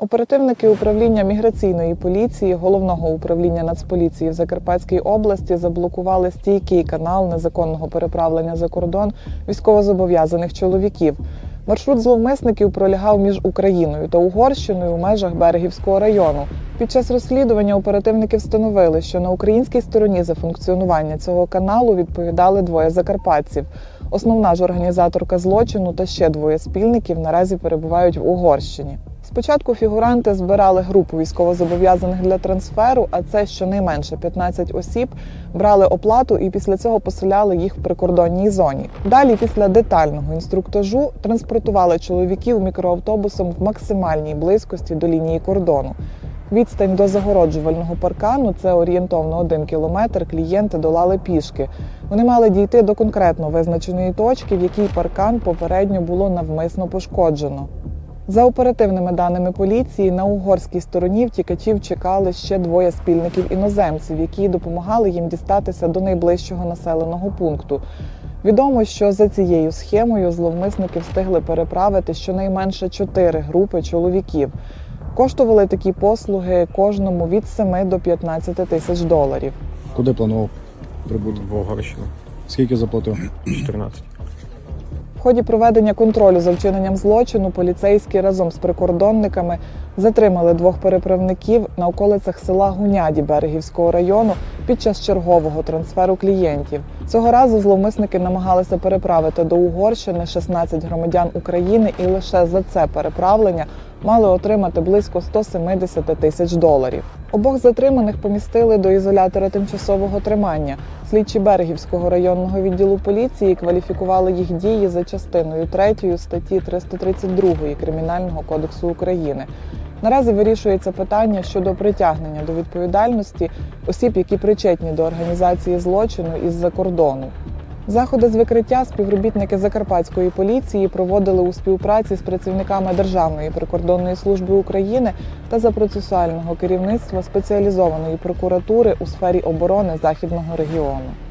Оперативники управління міграційної поліції головного управління Нацполіції в Закарпатській області заблокували стійкий канал незаконного переправлення за кордон військовозобов'язаних чоловіків. Маршрут зловмисників пролягав між Україною та Угорщиною у межах Берегівського району. Під час розслідування оперативники встановили, що на українській стороні за функціонування цього каналу відповідали двоє закарпатців. Основна ж організаторка злочину та ще двоє спільників наразі перебувають в Угорщині. Спочатку фігуранти збирали групу військовозобов'язаних для трансферу, а це щонайменше 15 осіб, брали оплату і після цього поселяли їх в прикордонній зоні. Далі, після детального інструктажу, транспортували чоловіків мікроавтобусом в максимальній близькості до лінії кордону. Відстань до загороджувального паркану це орієнтовно один кілометр. Клієнти долали пішки. Вони мали дійти до конкретно визначеної точки, в якій паркан попередньо було навмисно пошкоджено. За оперативними даними поліції, на угорській стороні втікачів чекали ще двоє спільників іноземців, які допомагали їм дістатися до найближчого населеного пункту. Відомо, що за цією схемою зловмисники встигли переправити щонайменше чотири групи чоловіків. Коштували такі послуги кожному від 7 до 15 тисяч доларів. Куди планував прибути? в Угорщину. Скільки заплатив? 14. В ході проведення контролю за вчиненням злочину поліцейські разом з прикордонниками затримали двох переправників на околицях села Гуняді Берегівського району під час чергового трансферу клієнтів. Цього разу зловмисники намагалися переправити до Угорщини 16 громадян України і лише за це переправлення мали отримати близько 170 тисяч доларів. Обох затриманих помістили до ізолятора тимчасового тримання. Слідчі Берегівського районного відділу поліції кваліфікували їх дії за частиною 3 статті 332 Кримінального кодексу України. Наразі вирішується питання щодо притягнення до відповідальності осіб, які причетні до організації злочину із-за кордону. Заходи з викриття співробітники Закарпатської поліції проводили у співпраці з працівниками Державної прикордонної служби України та за процесуального керівництва спеціалізованої прокуратури у сфері оборони західного регіону.